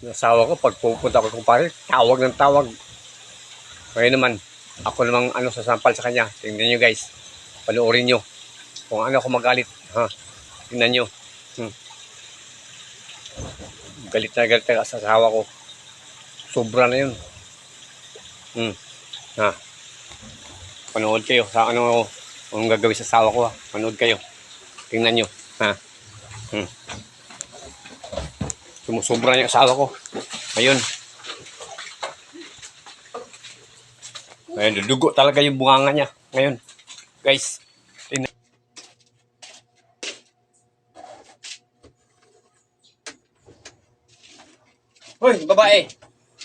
Yung asawa ko, pag pupunta ko kumpare, tawag ng tawag. Ngayon naman, ako namang ano sasampal sa kanya. Tingnan nyo guys. Panoorin nyo. Kung ano ako magalit. Ha? Tingnan nyo. Hmm. Galit na galit na sa asawa ko. Sobra na yun. Hmm. Ha? Panood kayo sa ano anong gagawin sa asawa ko ha. Panood kayo. Tingnan nyo. Ha? Hmm. Sumusobra yung asawa ko. Ayun. Ayun, dudugo talaga yung bunganga niya. Ngayon. Guys. Tingnan. Hoy, babae.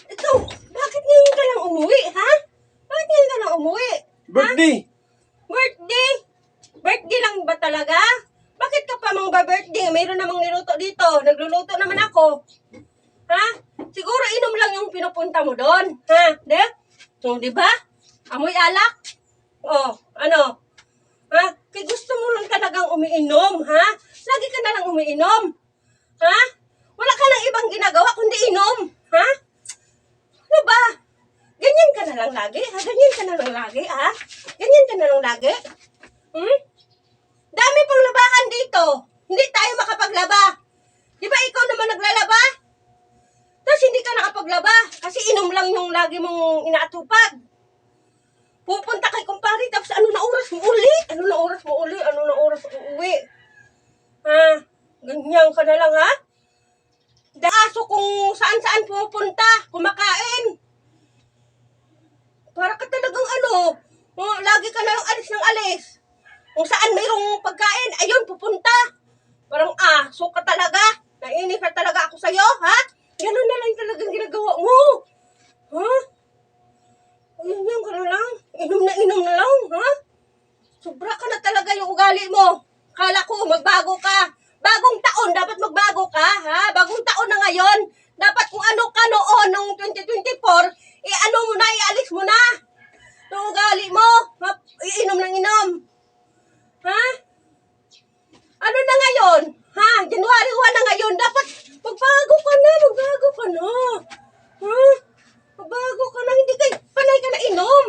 Ikaw, bakit ngayon ka lang umuwi, ha? Bakit ngayon ka lang umuwi? Birthday. Birthday? Birthday lang ba talaga? Bakit ka pa mang ba-birthday? Mayroon namang niluto dito. Nagluluto naman ako. Ha? Siguro inom lang yung pinupunta mo doon. Ha? De? So, di ba? Amoy alak? Oh, ano? Ha? Kaya gusto mo lang talagang umiinom, ha? Lagi ka na lang umiinom. Ha? Wala ka nang ibang ginagawa kundi inom. Ha? Ano ba? Ganyan ka na lang lagi, ha? Ganyan ka na lang lagi, ha? Ganyan ka na lang lagi? Hmm? Hindi tayo makapaglaba. Di ba ikaw naman naglalaba? Tapos hindi ka nakapaglaba kasi inom lang yung lagi mong inaatupag. Pupunta kay kumpare tapos ano na oras mo uli? Ano na oras mo uli? Ano na oras mo uuwi? Ha? Ganyan ka na lang ha? Daaso kung saan-saan pumupunta, kumakain. Para ka talagang ano, oh, lagi ka na lang alis ng alis. Kung saan mayroong pagkain, ayun, pupunta. Parang aso ka talaga. Nainis ka talaga ako sa'yo, ha? Ganun na lang talagang ginagawa mo. Ha? Ayun yan na lang. Inom na inom na lang, ha? Sobra ka na talaga yung ugali mo. Kala ko, magbago ka. Bagong taon, dapat magbago ka, ha? Bagong taon na ngayon. Dapat kung ano ka noon, nung 2024, i-ano mo na, ialis mo na. Yung ugali mo, ha? iinom ng inom. Ha? Ano na ngayon? Ha? January 1 na ngayon. Dapat magbago ka na, magbago ka na. Ha? Magbago ka na, hindi kay panay ka na inom.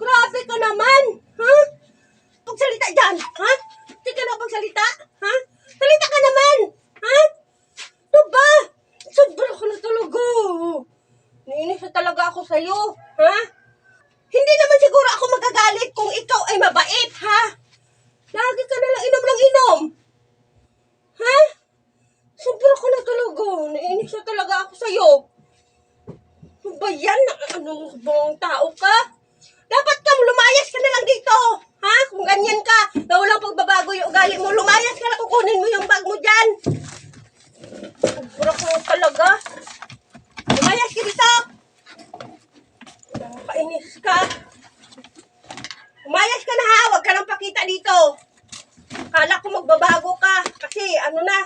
Grabe ka naman. Ha? Pagsalita dyan, ha? Hindi ka na pagsalita, ha? Salita ka naman, ha? Ano ba? Sobra ka na talaga. Nainis na talaga ako sa'yo, ha? Hindi naman siguro ako magagalit kung ikaw ay mabait, ha? Lagi ka na lang inom lang inom. Ha? Sobra ka na talaga. Nainis na talaga ako sa'yo. Ano ba yan? Anong bang tao ka? Dapat ka lumayas ka na lang dito. Ha? Kung ganyan ka, na walang pagbabago yung ugali mo, lumayas ka na kukunin mo yung bag mo dyan. Ka na talaga. Lumayas ka dito. Nakakainis ka. Umayas ka na ha, huwag ka nang pakita dito. Kala ko magbabago ka kasi ano na,